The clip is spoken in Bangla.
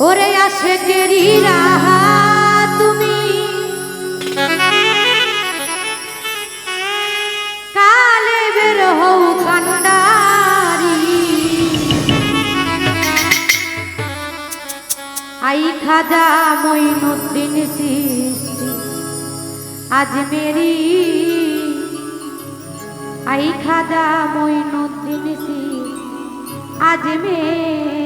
ওরে আসে কেরি তুমি। কালে বের হও খান্ডারি আই খাজা মই নদিন আজ মেরি। আই খাজা মই নদিন আজ মেরি।